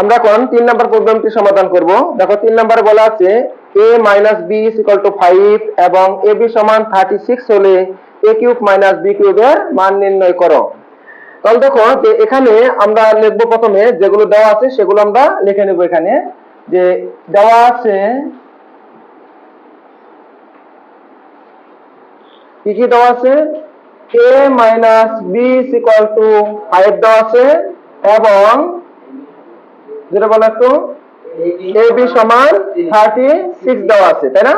আমরা এখন তিন নাম্বার প্রবলেমটি সমাধান করব। দেখো, তিন নাম্বারে বলা আছে, a minus B is equal to five এবং এ বি সমান থার্টি সিক্স হলে এ কিউব মাইনাস বি কিউবের মান নির্ণয় করো। তাহলে দেখো যে এখানে আমরা লিখব প্রথমে যেগুলো দেওয়া আছে সেগুলো আমরা লিখে নেব এখানে। যে দেওয়া আছে, কি কি দেওয়া আছে? A minus B is equal to five দেওয়া আছে এবং যেটা বলা একটু? এ বি সমান থার্টি সিক্স দেওয়া আছে তাই না?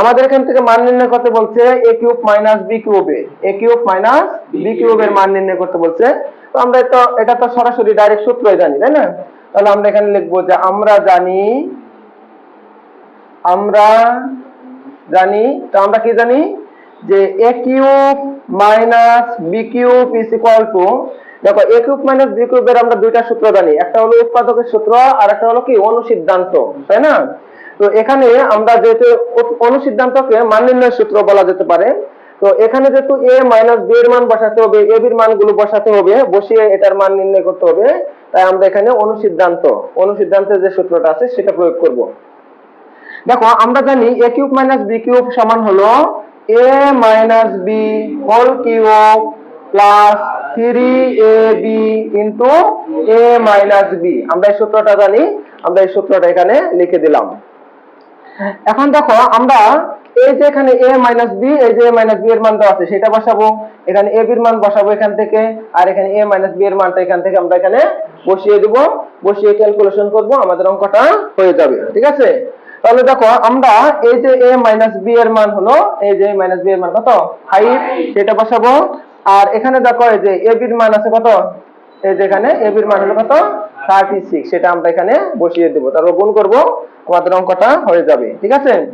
আমাদের এখান থেকে মান নির্ণয় করতে বলছে এ। কিউব মাইনাস বি কিউবে এ কিউব মাইনাস বি কিউবের মান নির্ণয় করতে বলছে। তো আমরা তো এটা তো সরাসরি ডাইরেক্ট সূত্রই জানি তাই না? তাহলে আমরা এখানে লিখব যে আমরা জানি আমরা জানি তো আমরা কি জানি? যে A cube minus B cube is equal to দেখো এ কিউব মাইনাস বি কিউবের আমরা দুইটা সূত্র জানি। একটা হলো উৎপাদকের সূত্র আর একটা হলো কি, অনুসিদ্ধান্ত, তাই না? তো এখানে আমরা যেহেতু অনুসিদ্ধান্তকে মান নির্ণয়ের সূত্র বলা যেতে পারে, তো এখানে যেহেতু এ মাইনাস বি এর মান বসাতে হবে এ বির মানগুলো বসাতে হবে, বসিয়ে এটার মান নির্ণয় করতে হবে, তাই আমরা এখানে অনুসিদ্ধান্ত, অনুসিদ্ধান্তের যে সূত্রটা আছে সেটা প্রয়োগ করব। দেখো, আমরা জানি A cube minus B cube সমান হলো A minus B whole cube plus three A B into A আমরা এই সূত্রটা জানি, আমরা এই সূত্রটা এখানে লিখে দিলাম। এখন দেখো, আমরা এই যে এখানে এই যে এর মান দেওয়া আছে, সেটা বসাবো। এখানে মান বসাবো এখান থেকে, আর এখানে এর মানটা এখান থেকে আমরা এখানে বসিয়ে দিব। বসিয়ে ক্যালকুলেশন করব, আমাদের অঙ্কটা হয়ে যাবে, ঠিক আছে? তাহলে দেখো, আমরা এই যে এ মাইনাস বি এর মান হলো, এই যে মাইনাস বি এর মান কত? ফাইভ সেটা বসাবো। আর এখানে দেখো এই যে এ মান আছে কত? এই যে এখানে এ বির মান হলো কত? থার্টি সিক্স সেটা আমরা এখানে বসিয়ে দেবো। তারপর গুণ করব, আমাদের অঙ্কটা হয়ে যাবে। ঠিক আছে?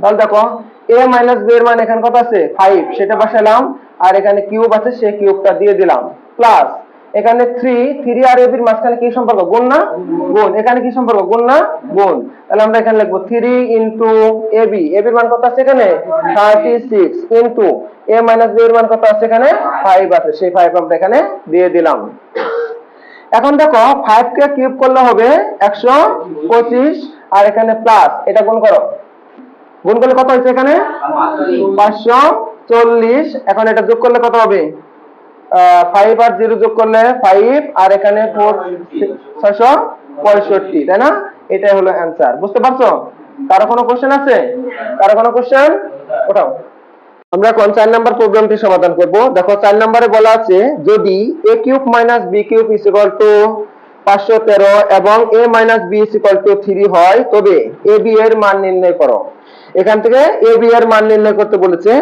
তাহলে দেখো এ মাইনাস বি এর মান এখানে কত আছে? ফাইভ সেটা বসালাম। আর এখানে কিউব আছে সে কিউবটা দিয়ে দিলাম। প্লাস এখানে থ্রি থ্রি আর এবির মাঝখানে কি সম্পর্ক? গুণ না? গুণ। এখানে কি সম্পর্ক? গুণ না? গুণ। তাহলে আমরা এখানে লিখব থ্রি ইন্টু এবি এবির মান কত আছে এখানে? Thirty six into A minus B এর মান কত আছে এখানে? ফাইভ আছে। সেই ফাইভ আমরা এখানে দিয়ে দিলাম। এখন দেখো ফাইভ কে কিউব করলে হবে একশো পঁচিশ। আর এখানে প্লাস এটা গুণ করো। গুণ করলে কত হয়েছে এখানে? পাঁচশো চল্লিশ। এখন এটা যোগ করলে কত হবে? ফাইভ আর জিরো যোগ করলে ফাইভ আর এখানে ফোর ছয়শো পঁয়ষট্টি, তাই না? এটাই হলো অ্যান্সার বুঝতে পারছ? কারও কোনো কোশ্চেন আছে? কারও কোনো কোশ্চেন ওঠাও। আমরা এখন চার নাম্বার প্রবলেমটি সমাধান করব। দেখো, চার নাম্বারে বলা আছে, যদি A cube minus B cube is equal to পাঁচশো তেরো এবং A minus B equal to three হয়, তবে এ বি এর মান নির্ণয় করো। এখান থেকে এ বি এর মান নির্ণয় করতে বলেছে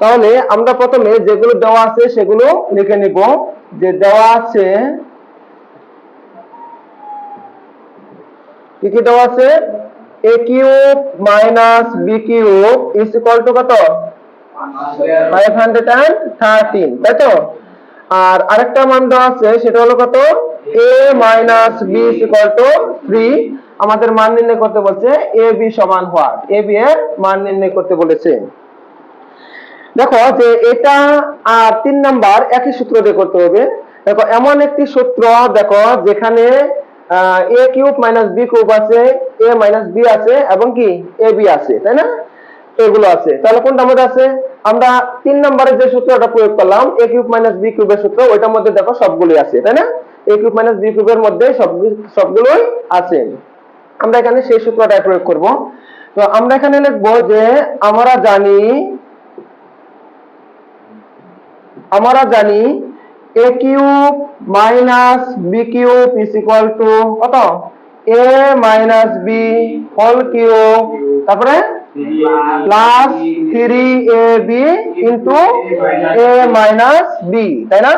তাহলে আমরা প্রথমে যেগুলো দেওয়া আছে সেগুলো লিখে নিব। যে দেওয়া আছে, কি কি দেওয়া আছে? A cube minus B cube is equal to কত? ফাইভ হান্ড্রেড অ্যান্ড থার্টিন তাই তো? আর আরেকটা মান দেওয়া আছে, সেটা হলো কত? A minus B equal to three আমাদের মান নির্ণয় করতে বলছে এ বি সমান হোয়াট? এ বি এর মান নির্ণয় করতে বলেছে। দেখো যে এটা আর তিন নাম্বার একই সূত্র দিয়ে করতে হবে। দেখো, এমন একটি সূত্র, দেখো, যেখানে a cube minus b cube আছে এ মাইনাস বি আছে এবং কি এ বি আছে, তাই না? এগুলো আছে। তাহলে কোনটা মধ্যে আছে? আমরা তিন নম্বরে যে সূত্রটা প্রয়োগ করলাম এ কিউব মাইনাস বি কিউবের সূত্র, ওইটার মধ্যে দেখো সবগুলোই আছে, তাই না? এ কিউব মাইনাস বি কিউবের মধ্যে সব সবগুলোই আছে। আমরা এখানে সেই সূত্রটাই প্রয়োগ করব। তো আমরা এখানে লিখব যে, আমরা জানি আমরা জানি a cube minus b cube is equal to কত? A minus b whole cube তারপরে plus three a b into a minus b তাই না?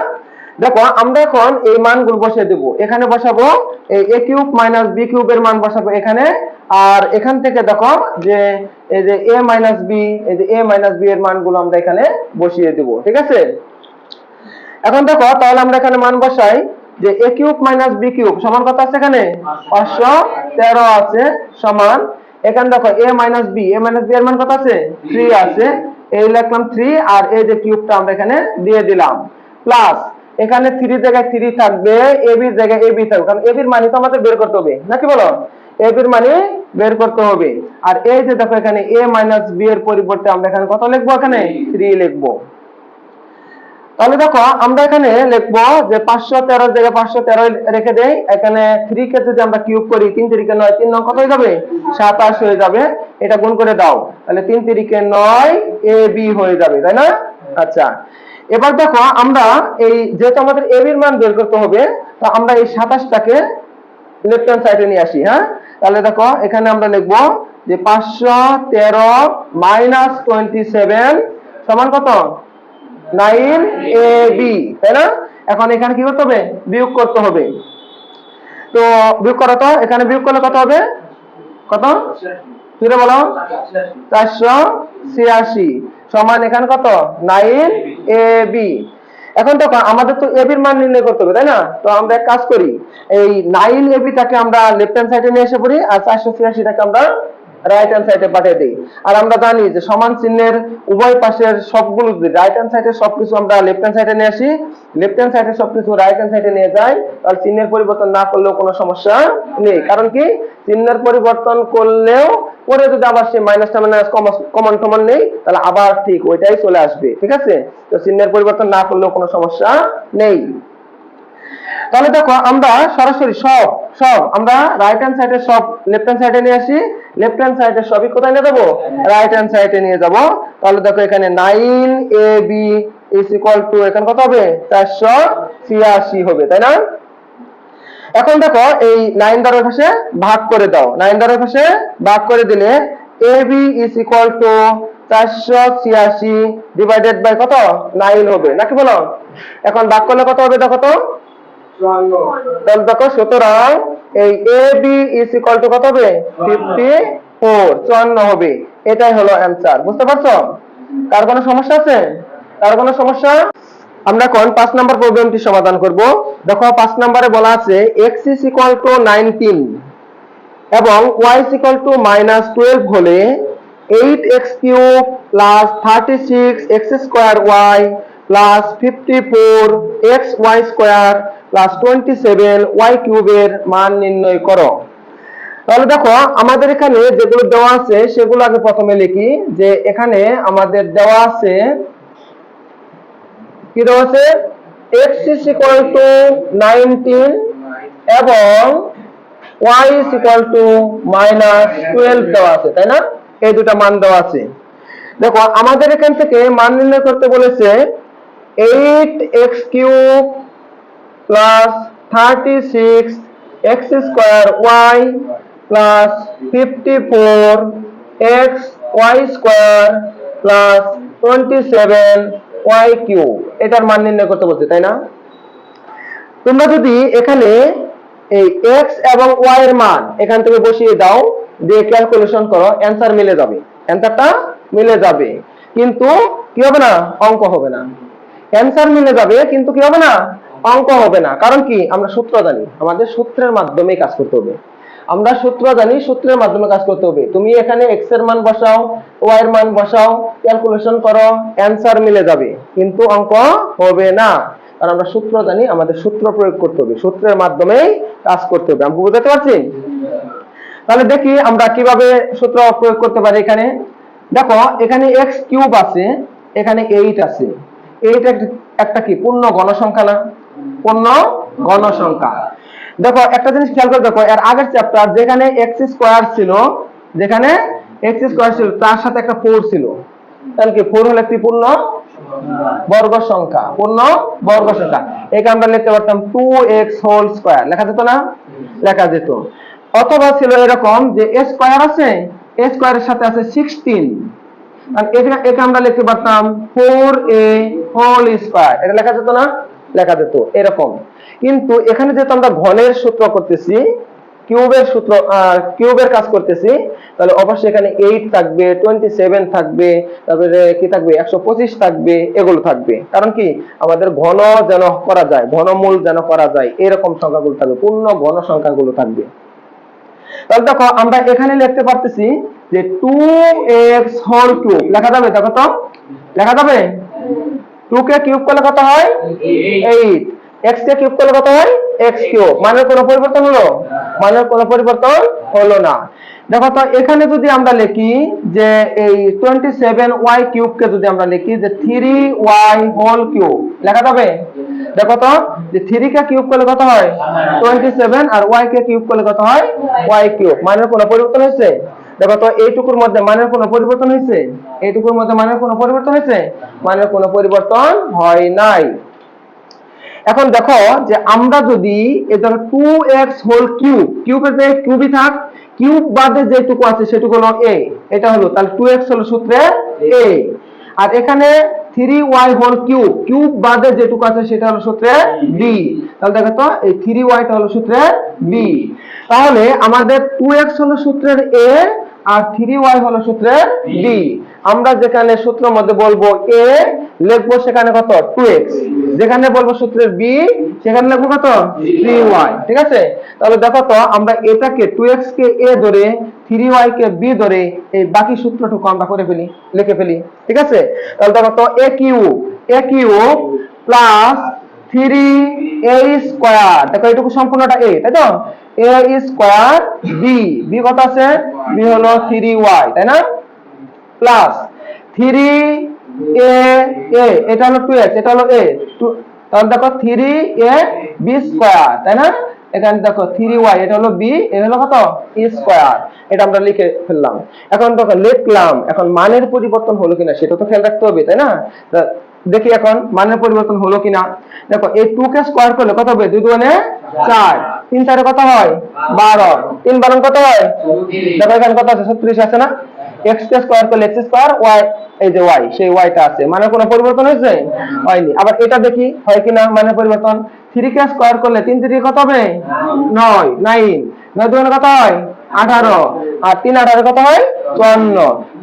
দেখো, আমরা এখন এই মানগুলো বসিয়ে দেব। এখানে বসাবো এই এ কিউব মাইনাস বি কিউবের মান বসাবো এখানে। আর এখান থেকে দেখো যে এই যে এ মাইনাস বি এই যে এ মাইনাস বি এর মানগুলো আমরা এখানে বসিয়ে দেব। ঠিক আছে? এখন দেখো, তাহলে আমরা এখানে মান বসাই যে a cube minus b cube, সমান কত আছে এখানে? পাঁচশো তেরো আছে, সমান। এখানে দেখো a minus b a minus b এর মান কত আছে? থ্রি আছে। এই লিখলাম থ্রি আর এই যে কিউবটা আমরা এখানে দিয়ে দিলাম। প্লাস এখানে থ্রি জায়গায় থ্রি থাকবে এবির জায়গায় এবি থাকবে। কারণ এবির মানে তো আমাদের বের করতে হবে, নাকি বলো? এ এবির মানে বের করতে হবে। আর এই যে দেখো, এখানে এ মাইনাস বি এর পরিবর্তে আমরা এখানে কত লিখব এখানে? থ্রি লিখব। তাহলে দেখো, আমরা এখানে লিখব যে পাঁচশো তেরো জায়গায় পাঁচশো তেরো রেখে দেই। এখানে থ্রি কে যদি আমরা কিউব করি, তিন তিরিকে নয়, তিন নয় কত হয়ে যাবে? সাতাশ হয়ে যাবে। এটা গুণ করে দাও। তাহলে তিন তিরিকে নয় এ বি হয়ে যাবে, তাই না? আচ্ছা। এবার দেখো, আমরা এই যেহেতু আমাদের এ বির মান বের করতে হবে, তো আমরা এই সাতাশটাকে লেফট হ্যান্ড সাইডে নিয়ে আসি হ্যাঁ? তাহলে দেখো, এখানে আমরা লিখব যে পাঁচশো তেরো মাইনাস টোয়েন্টি সেভেন সমান কত? নাইন এ বি, তাই না? এখন এখানে কি করতে হবে? বিয়োগ করতে হবে। তো বিয়োগ তো, এখানে বিয়োগ করলে কত হবে? কত? ফিরে বলো। চারশো ছিয়াশি। সমান এখানে কত? Nine a b. এখন দেখো, আমাদের তো এ বির মান নির্ণয় করতে হবে, তাই না? তো আমরা এক কাজ করি, এই নাইন এ বিটাকে আমরা লেফট হ্যান্ড সাইডে নিয়ে এসে পড়ি, আর চারশো ছিয়াশিটাকে আমরা রাইট হ্যান্ড সাইডে পাঠিয়ে দিই। আর আমরা জানি যে সমান চিহ্নের উভয় পাশের সবগুলো যদি রাইট হ্যান্ড সাইডের সবকিছু আমরা লেফট হ্যান্ড সাইডে নিয়ে আসি লেফট হ্যান্ড সাইডের সবকিছু রাইট হ্যান্ড সাইডে নিয়ে যাই, তাহলে চিহ্নের পরিবর্তন না করলেও কোনো সমস্যা নেই। কারণ কি? চিহ্নের পরিবর্তন করলেও পরে যদি আবার সেই মাইনাসটা মাইনাস কমন টমন নেই, তাহলে আবার ঠিক ওইটাই চলে আসবে। ঠিক আছে? তো চিহ্নের পরিবর্তন না করলেও কোনো সমস্যা নেই। তাহলে দেখো আমরা সরাসরি সব সব, আমরা রাইট হ্যান্ড সাইডে সব লেফট হ্যান্ড সাইডে নিয়ে আসি লেফট হ্যান্ড সাইডে সবই কোথায় নিয়ে যাব? রাইট হ্যান্ড সাইডে নিয়ে যাব। তাহলে দেখো এখানে nine a b is equal to এখানে কত হবে? চারশো ছিয়াশি হবে, তাই না? এখন দেখো এই নাইন দ্বারা পাশে ভাগ করে দাও। নাইন দ্বারা পাশে ভাগ করে দিলে a b is equal to চারশো ছিয়াশি ডিভাইডেড বাই কত? নাইন হবে, নাকি বলো? এখন ভাগ করলে কত হবে দেখো তো? তাহলে দেখো, সুতরাং এই a b is equal to কত হবে? ফিফটি ফোর চুয়ান্ন হবে। এটাই হলো অ্যান্সার বুঝতে পারছ? কার কোনো সমস্যা আছে? কার কোনো সমস্যা? আমরা এখন পাঁচ নাম্বার প্রবলেমটি সমাধান করব। দেখো, পাঁচ নাম্বারে বলা আছে x is equal to nineteen এবং y is equal to minus twelve হলে eight x cube plus thirty six x square y plus fifty four x y square plus twenty seven y কিউবের মান নির্ণয় করো। তাহলে দেখো, আমাদের এখানে যেগুলো দেওয়া আছে, সেগুলো আগে প্রথমে লিখি, যে এখানে আমাদের দেওয়া আছে, কি দেওয়া আছে? X is equal to nineteen এবং y is equal to minus twelve দেওয়া আছে, তাই না? এই দুটা মান দেওয়া আছে। দেখো, আমাদের এখান থেকে মান নির্ণয় করতে বলেছে eight x cube plus thirty six x square y plus fifty four x y square plus twenty seven y cube এটার মান নির্ণয় করতে বলছে, তাই না? তোমরা যদি এখানে এই এক্স এবং ওয়াই এর মান এখান থেকে বসিয়ে দাও, দিয়ে ক্যালকুলেশন করো অ্যান্সার মিলে যাবে। অ্যান্সারটা মিলে যাবে। কিন্তু কি হবে না? অঙ্ক হবে না। অ্যান্সার মিলে যাবে, কিন্তু কি হবে না? অঙ্ক হবে না। কারণ কি? আমরা সূত্র জানি। আমাদের সূত্রের মাধ্যমে কাজ করতে হবে। আমরা সূত্র জানি, সূত্রের মাধ্যমে কাজ করতে হবে। তুমি এখানে এক্সের মান বসাও ওয়াই এর মান বসাও ক্যালকুলেশন করো অ্যান্সার মিলে যাবে। কিন্তু অঙ্ক হবে না। কারণ আমরা সূত্র জানি, আমাদের সূত্র প্রয়োগ করতে হবে। সূত্রের মাধ্যমেই কাজ করতে হবে। আমি বুঝতে পারছি? তাহলে দেখি আমরা কীভাবে সূত্র প্রয়োগ করতে পারি এখানে। দেখো, এখানে এক্স কিউব আছে, এখানে এইট আছে। এইট একটা কি? পূর্ণ গণসংখ্যা না। পূর্ণ গণসংখ্যা দেখো, একটা জিনিস খেয়াল করে দেখো, এর আগের চ্যাপ্টার যেখানে এক্স স্কোয়ার ছিল, যেখানে এক্স স্কোয়ার ছিল, তার সাথে একটা ফোর ছিল। তাহলে কি ফোর হলো একটি পূর্ণ বর্গ সংখ্যা পূর্ণ বর্গ সংখ্যা একে আমরা লিখতে পারতাম টু এক্স হোল স্কোয়ার লেখা যেত না? লেখা যেত। অথবা ছিল এরকম যে এ স্কোয়ার আছে এ স্কোয়ারের সাথে আছে সিক্সটিন একে আমরা লিখতে পারতাম ফোর এ হোল স্কোয়ার এটা লেখা যেত না? লেখা যেত, এরকম। কিন্তু এখানে যেহেতু আমরা ঘনের সূত্র করতেছি, কিউবের সূত্র কিউবের কাজ করতেছি, তাহলে অবশ্যই এখানে এইট থাকবে টোয়েন্টি সেভেন থাকবে, তারপরে কি থাকবে? একশো পঁচিশ থাকবে, এগুলো থাকবে। কারণ কি? আমাদের ঘন যেন করা যায়, ঘনমূল যেন করা যায়, এরকম সংখ্যাগুলো থাকবে, পূর্ণ ঘন সংখ্যাগুলো থাকবে। তাহলে দেখো, আমরা এখানে লিখতে পারতেছি যে টু এক্স হোল কিউব লেখা যাবে দেখো তো লেখা যাবে? টু কে কিউব করলে কত হয়? এইট এক্স কে কিউব করলে কত হয়? এক্স কিউব মানের কোনো পরিবর্তন হলো? মানের কোনো পরিবর্তন হলো না। দেখো তো এখানে যদি আমরা লিখি যে এই টোয়েন্টি সেভেন ওয়াই কিউব কে যদি আমরা লিখি যে থ্রি ওয়াই হোল কিউব লেখা যাবে? দেখো তো যে থ্রি কে কিউব করলে কত হয়? টোয়েন্টি সেভেন আর ওয়াই কে কিউব করলে কত হয়? ওয়াই কিউব মানের কোনো পরিবর্তন হয়েছে? দেখো তো, এইটুকুর মধ্যে মানের কোনো পরিবর্তন হয়েছে? এইটুকুর মধ্যে মানের কোনো পরিবর্তন হয়েছে? মানের কোনো পরিবর্তন হয় নাই। এখন দেখো যে আমরা যদি টু এক্স হোল কিউব কিউবের যে কিউবই থাক কিউব বাদে যেটুকু আছে সেটুকু হলো এ এটা হলো, তাহলে টু এক্স হলো সূত্রে এ আর এখানে three y whole cube cube বাদে যেটুকু আছে সেটা হলো সূত্রে বি তাহলে দেখো তো, এই থ্রি ওয়াইটা হলো সূত্রে বি তাহলে আমাদের টু এক্স হলো সূত্রের এ আর থ্রি ওয়াই হলো সূত্রের বি আমরা যেখানে সূত্রের মধ্যে বলব এ লিখব সেখানে কত? টু এক্স যেখানে বলব সূত্রের বি সেখানে লিখব কত? থ্রি ওয়াই ঠিক আছে? তাহলে দেখো তো, আমরা এটাকে টু এক্স কে এ ধরে থ্রি ওয়াই কে বি ধরে, এই বাকি সূত্রটুকু আমরা করে ফেলি, লিখে ফেলি। ঠিক আছে? তাহলে দেখো তো a cube a cube plus three a square দেখো এটুকু সম্পূর্ণটা এ তাই তো? এ স্কোয়ার বি বি কত আছে? বি হলো থ্রি ওয়াই তাই না? প্লাস থ্রি এ এ এটা হলো টু এক্স এটা হলো এ তাহলে দেখো থ্রি এ বি স্কোয়ার তাই না? এখানে দেখো থ্রি ওয়াই এটা হলো বি এটা হলো কত? স্কোয়ার এটা আমরা লিখে ফেললাম। এখন দেখো লিখলাম, এখন মানের পরিবর্তন হলো কিনা সেটা তো খেয়াল রাখতে হবে, তাই না? দেখি এখন, মানের পরিবর্তন হলো কিনা। দেখো, এই টু কে স্কোয়ার করলে কত হবে? দুই দুগুণে চার। তিন চারে কত হয়? বারো। তিন বারো কত হয়? দেখো এখানে কত আছে? ছত্রিশ আছে না? এক্স স্কোয়ার করলে এক্স স্কোয়ার ওয়াই এই যে ওয়াই সেই ওয়াইটা আছে। মানে কোনো পরিবর্তন হয়েছে? হয়নি। আবার এটা দেখি, হয় কিনা? মানে পরিবর্তন। থ্রি কে স্কোয়ার করলে তিন তিন কত হবে? নয়। নাইন নয় দুগুণে কত হয়? আঠারো। আর তিন আঠারো কত হয়? চুয়ান্ন।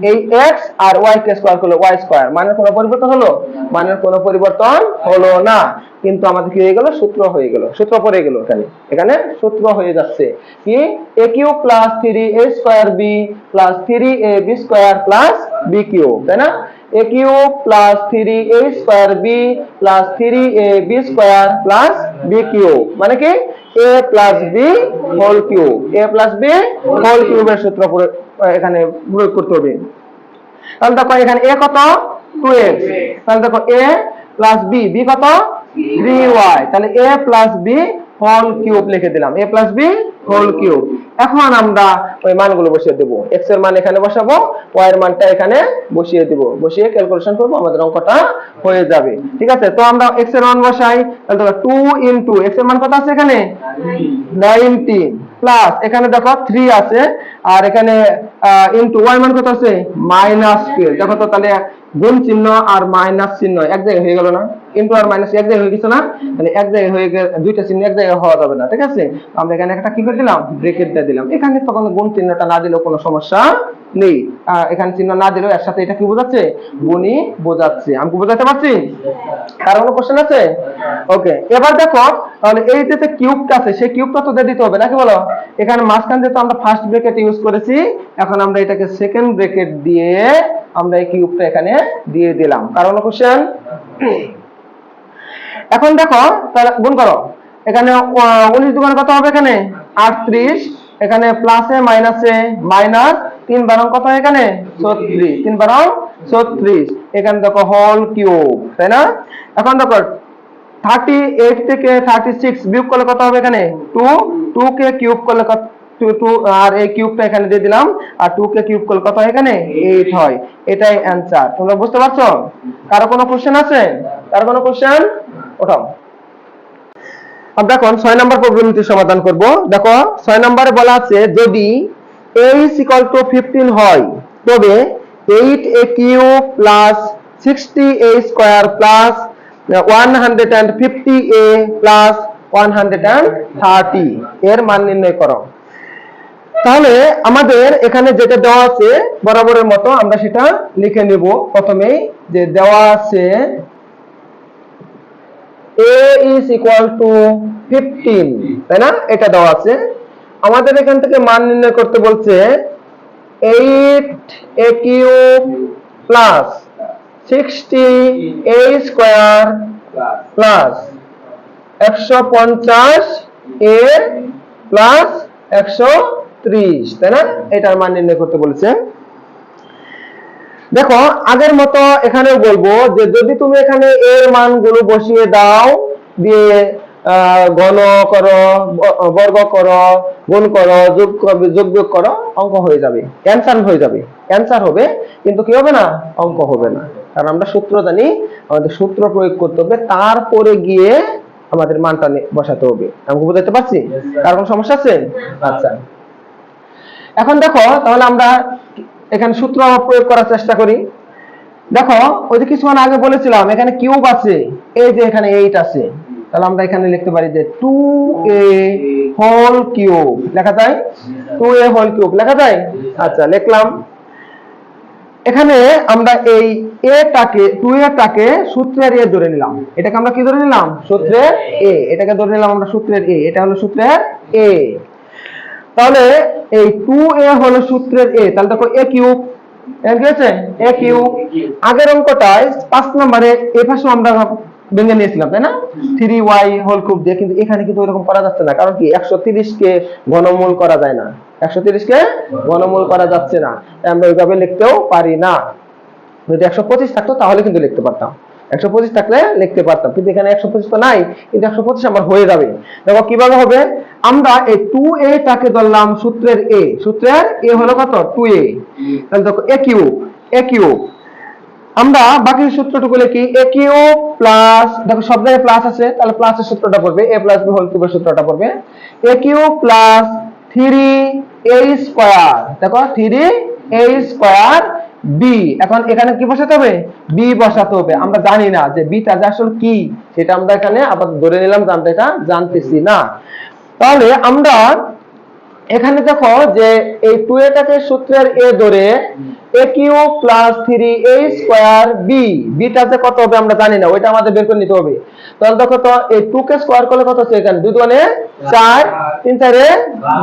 এই এক্স আর ওয়াই কে স্কোয়ার করলে ওয়াই স্কোয়ার মানে কোনো পরিবর্তন হলো? মানের কোনো পরিবর্তন হলো না। কিন্তু আমাদের কি হয়ে গেল? সূত্র হয়ে গেল। সূত্র পড়ে গেল এখানে। এখানে সূত্র হয়ে যাচ্ছে। কি? A cube plus three a square b plus three a b square plus b cube তাই না? A cube plus three a square b plus three a b square plus b cube মানে কি? A plus b whole cube a plus b whole কিউবের সূত্র এখানে প্রয়োগ করতে হবে। তাহলে দেখো এখানে এ কত? টু এক্স তাহলে দেখো এ প্লাস বি বি কত? থ্রি ওয়াই তাহলে a plus b whole cube লিখে দিলাম। A plus b whole cube এখন আমরা ওই মানগুলো বসিয়ে দেবো। এক্সের মান এখানে বসাবো ওয়াই এর মানটা এখানে বসিয়ে দিব। বসিয়ে ক্যালকুলেশন করব, আমাদের অঙ্কটা হয়ে যাবে। ঠিক আছে? তো আমরা এক্সের মান বসাই। তাহলে দেখো টু ইন্টু এক্সের মান কত আছে এখানে? নাইনটিন প্লাস এখানে দেখো থ্রি আছে। আর এখানে ইন্টু ওয়াই মান কত আছে? মাইনাস টুয়েলভ দেখো তো, তাহলে গুণ চিহ্ন আর মাইনাস চিহ্ন এক জায়গায় হয়ে গেল না। ইন্টু আর মাইনাস এক জায়গায় হয়ে গেছে না? তাহলে এক জায়গায় হয়ে গেলে দুইটা চিহ্ন এক জায়গায় হওয়া যাবে না। ঠিক আছে? আমরা এখানে একটা কি করে দিলাম? ব্রেকেট দিলাম। এখানে তখন গুণ চিহ্নটা না দিলেও কোনো সমস্যা নেই। এখানে চিহ্ন না দিলেও এর সাথে এটা কি বোঝাচ্ছে? গুণই বোঝাচ্ছে। আমি কি বোঝাতে পারছি? কার কোনো কোশ্চেন আছে? ওকে এবার দেখো, তাহলে এই যে কিউবটা আছে, সেই কিউবটা তো দিতে হবে, নাকি বলো? এখানে মাঝখান তো আমরা ফার্স্ট ব্রেকেট ইউজ করেছি, এখন আমরা এটাকে সেকেন্ড ব্রেকেট দিয়ে আমরা এই কিউবটা এখানে দিয়ে দিলাম। কারণ কোশ্চেন এখন দেখো, তাহলে গুণ করো। এখানে উনিশ দুগুণে কত হবে এখানে? আটত্রিশ। এখানে প্লাসে মাইনাসে মাইনাস তিন বারং কত এখানে? ছত্রিশ। তিন বারং ছত্রিশ। এখানে দেখো হোল কিউব তাই না? এখন দেখো থার্টি এইট থেকে থার্টি সিক্স বিয়োগ করলে কত হবে এখানে? টু টু কে কিউব করলে কত টু আর এই কিউবটা এখানে দিয়ে দিলাম, আর টু কে কিউব করলে কত হয় এখানে? এইট হয়। এটাই অ্যান্সার তোমরা বুঝতে পারছ? কারও কোনো কোশ্চেন আছে? কারও কোনো কোশ্চেন ওঠাও। আমরা এখন ছয় নম্বর প্রবলেমটি সমাধান করব দেখো ছয় নম্বরে বলা আছে যদি is equal to 15 হয় তবে 8 a cube plus 60 a square plus 150 a plus 130 এর মান নির্ণয় করো। তাহলে আমাদের এখানে যেটা দেওয়া আছে, বরাবরের মতো আমরা সেটা লিখে নিব। প্রথমেই যে দেওয়া আছে a is equal to 15 তাই না? এটা দেওয়া আছে। আমাদের এখান থেকে মান নির্ণয় করতে বলছে 8 a cube plus sixty a square plus একশো পঞ্চাশ এ প্লাস একশো ত্রিশ, তাই না? এটার মান নির্ণয় করতে বলেছে। দেখো আগের মতো এখানেও বলব যে যদি তুমি এখানে এর মানগুলো বসিয়ে দাও দিয়ে ঘন করো বর্গ করো গুণ করো যোগ করো, যোগ বিয়োগ করো অঙ্ক হয়ে যাবে। অ্যান্সার হয়ে যাবে। অ্যান্সার হবে কিন্তু কি হবে না? অঙ্ক হবে না। কারণ আমরা সূত্র জানি আমাদের সূত্র প্রয়োগ করতে হবে তারপরে গিয়ে আমাদের মানটা বসাতে হবে। আমি কি বুঝাতে পারছি? তার কোনো সমস্যা আছে? আচ্ছা। এখন দেখো তাহলে আমরা এখানে সূত্র প্রয়োগ করার চেষ্টা করি। দেখো, ওই যে কিছুক্ষণ আগে বলেছিলাম, এখানে কিউব আছে, এই যে এখানে এইট আছে। তাহলে আমরা এখানে লিখতে পারি যে টু এ হোল কিউব লেখা যায়? টু এ হোল কিউব লেখা যায়? আচ্ছা লিখলাম। এখানে আমরা এই এ এটাকে টু এ টাকে সূত্রের এ ধরে নিলাম। এটাকে আমরা কি ধরে নিলাম? সূত্রের এ এটাকে ধরে নিলাম আমরা সূত্রের এ এটা হলো সূত্রের এ তাহলে এই টু এ হলো সূত্রের এ তাহলে দেখো এ কিউব। A cube. আগের অঙ্কটায় পাঁচ নম্বরে এ আমরা ভেঙে নিয়েছিলাম, তাই না? থ্রি ওয়াই হোল কিউব দিয়ে, কিন্তু এখানে কিন্তু ওইরকম করা যাচ্ছে না, কারণ কি একশো কে ঘনমূল করা যায় না। একশো কে ঘনমূল করা যাচ্ছে না। আমরা ওইভাবে লিখতেও পারি না। যদি একশো পঁচিশ থাকতো, তাহলে কিন্তু লিখতে পারতাম। একশো পঁচিশ থাকলে লিখতে পারতাম। কিন্তু এখানে একশো পঁচিশ তো নাই, কিন্তু একশো পঁচিশ আমার হয়ে যাবে। দেখো, কীভাবে হবে? আমরা এই টু এ টাকে ধরলাম সূত্রের এ সূত্রের এ হলো কত? টু এ তাহলে দেখো এ কিউ এ কিউ আমরা বাকি সূত্রটুকু লিখি এ কিউ প্লাস দেখো, সব জায়গায় প্লাস আছে, তাহলে প্লাসের সূত্রটা পড়বে এ প্লাস বি হোল কিউবের সূত্রটা পড়বে। A cube plus three a square দেখো থ্রি এ স্কোয়ার বি এখন এখানে কি বসাতে হবে? বি বসাতে হবে। আমরা জানি না যে বি যে আসলে কি, সেটা আমরা এখানে আবার ধরে নিলাম জানতে এটা জানতেছি না। তাহলে আমরা এখানে দেখো যে এই টু এটাকে সূত্রের এ ধরে a cube plus three a square b beta যে কত হবে আমরা জানি না ওইটা আমাদের বের করে নিতে হবে। তাহলে দেখো তো এই টু কে স্কোয়ার করলে কত হচ্ছে এখানে? দুই মানে চার তিন চারে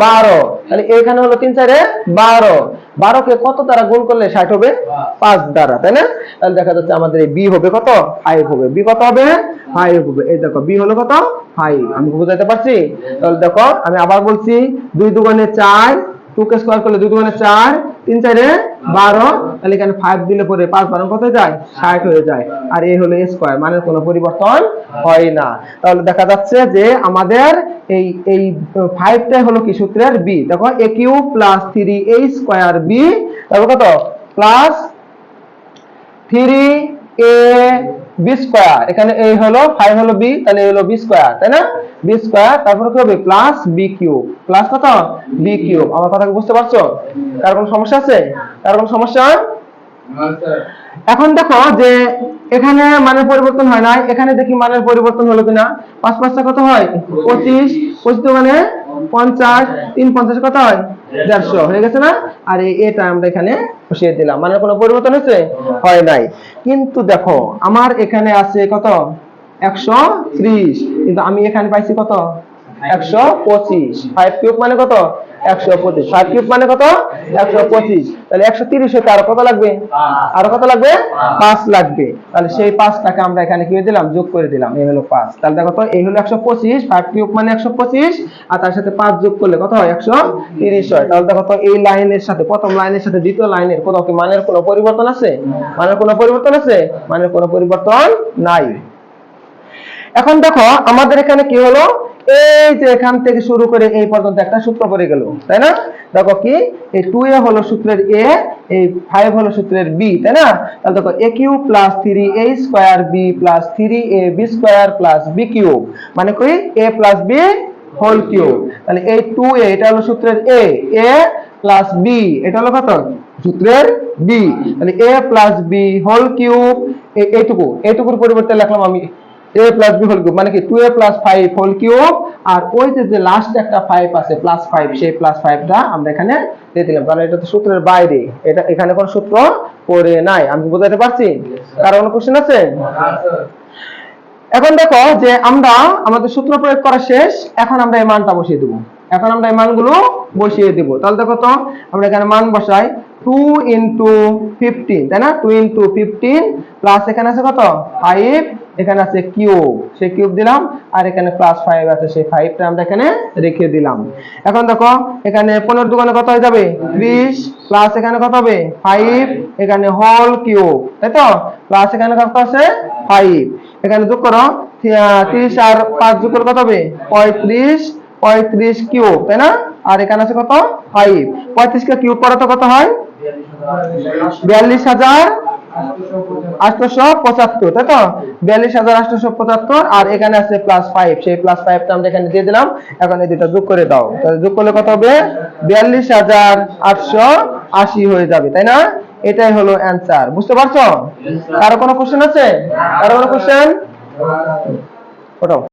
বারো। তাহলে এখানে হলো তিন চারে বারো। বারো কে কত দ্বারা গুণ করলে ষাট হবে? পাঁচ দ্বারা তাই না? তাহলে দেখা যাচ্ছে আমাদের এই বি হবে কত? ফাইভ হবে। বি কত হবে? ফাইভ হবে। এই দেখো বি হলো কত? ফাইভ আমি বুঝাতে পারছি? তাহলে দেখো, আমি আবার বলছি, দুই দুগুণে চার টু কে স্কোয়ার করলে দুই দুগুণে চার, তিন চারে বারো, তাহলে এখানে ফাইভ দিলে পরে পাঁচ বারো কত যায়? ষাট হয়ে যায়। আর এই হলো স্কোয়ার মানে কোনো পরিবর্তন হয় না। তাহলে দেখা যাচ্ছে যে আমাদের এই এই ফাইভটাই হলো কি সূত্রের বি দেখো a cube plus three a square b তারপর কত? Plus three a b square এখানে এই হলো ফাইভ হলো বি তাহলে এই হলো বি স্কোয়ার তাই না? বি স্কোয়ার তারপরে কি হবে? প্লাস বি কিউব প্লাস কত? বি কিউব আমার কথা বুঝতে পারছ? কার কোনো সমস্যা আছে? কার কোনো সমস্যা? এখন দেখো যে এখানে মানের পরিবর্তন হয় না এখানে দেখি মানের পরিবর্তন হলো কিনা? পাঁচ পাঁচটা কত হয়? পঁচিশ। পঁচিশ। মানে পঞ্চাশ তিন পঞ্চাশ কত হয়? দেড়শো। হয়ে গেছে না? আর এই এটা আমরা এখানে বসিয়ে দিলাম। মানে কোনো পরিবর্তন হয়েছে? হয় নাই। কিন্তু দেখো আমার এখানে আছে কত? একশো ত্রিশ। কিন্তু আমি এখানে পাইছি কত? একশো পঁচিশ। ফাইভ কিউব মানে কত? একশো পঁচিশ। কিউব মানে কত? একশো পঁচিশ। তাহলে একশো তিরিশ হতে আরও কত লাগবে? আরও কত লাগবে? পাঁচ। লাগবে। তাহলে সেই পাঁচটাকে আমরা এখানে কি দিলাম? যোগ করে দিলাম। এই হলো পাঁচ। তাহলে দেখো তো এই হলো একশো পঁচিশ ফাইভ কিউব মানে একশো পঁচিশ আর তার সাথে পাঁচ যোগ করলে কত হয়? একশো তিরিশ হয়। তাহলে দেখো তো এই লাইনের সাথে প্রথম লাইনের সাথে দ্বিতীয় লাইনের কোনো কি মানের কোনো পরিবর্তন আছে? মানের কোনো পরিবর্তন আছে? মানের কোনো পরিবর্তন নাই। এখন দেখো আমাদের এখানে কি হলো? এই যে এখান থেকে শুরু করে এই পর্যন্ত একটা সূত্র পড়ে গেল, তাই না? দেখো কি? এই টু এ হলো সূত্রের এ এই ফাইভ হলো সূত্রের বি তাই না? তাহলে দেখো a cube plus three a square b plus three a b square plus b cube মানে কি? A plus b whole cube. তাহলে এই টু এ এটা হলো সূত্রের এ এ প্লাস বি এটা হলো কত? সূত্রের বি তাহলে A plus B whole cube এইটুকু, এইটুকুর পরিবর্তে লিখলাম আমি A plus B whole cube মানে কি two A plus five whole cube আর ওই যে যে লাস্ট একটা ফাইভ আছে প্লাস ফাইভ সেই প্লাস ফাইভটা আমরা এখানে দিয়ে দিলাম। কারণ এটা তো সূত্রের বাইরে এটা এখানে কোনো সূত্র পড়ে নাই। আমি বোঝাতে পারছি? কারও কোনো কোশ্চেন আছে? এখন দেখো যে আমরা আমাদের সূত্র প্রয়োগ করা শেষ এখন আমরা এই মানটা বসিয়ে দেবো। এখন আমরা এই মানগুলো বসিয়ে দেব। তাহলে দেখো তো, আমরা এখানে মান বসাই টু ইন্টু ফিফটিন তাই না? টু ইন্টু ফিফটিন প্লাস এখানে আছে কত? ফাইভ এখানে আছে কিউব সেই কিউব দিলাম, আর এখানে প্লাস ফাইভ আছে, সেই ফাইভটা আমরা এখানে রেখে দিলাম। এখন দেখো, এখানে পনেরো দোকানে কত হয়ে যাবে? ত্রিশ প্লাস এখানে কত হবে? ফাইভ এখানে হল কিউব তাই তো? প্লাস এখানে কত আছে? ফাইভ এখানে যোগ করো ত্রিশ আর পাঁচ যোগ করে কত হবে? পঁয়ত্রিশ পঁয়ত্রিশ কিউব, তাই না? আর এখানে আছে কত? ফাইভ পঁয়ত্রিশ কে কিউব করা তো কত হয়? বিয়াল্লিশ হাজার আটশোশো পঁচাত্তর, তাই তো? বিয়াল্লিশ হাজার আটশোশো পঁচাত্তর, আর এখানে আছে প্লাস ফাইভ সেই প্লাস ফাইভটা আমরা এখানে দিয়ে দিলাম। এখন এই দুটো যোগ করে দাও। তাহলে যোগ করলে কত হবে? বিয়াল্লিশ হাজার আটশো আশি হয়ে যাবে, তাই না? এটাই হলো অ্যান্সার বুঝতে পারছ? কারও কোনো কোশ্চেন আছে? কারও কোনো কোশ্চেন ওটাও।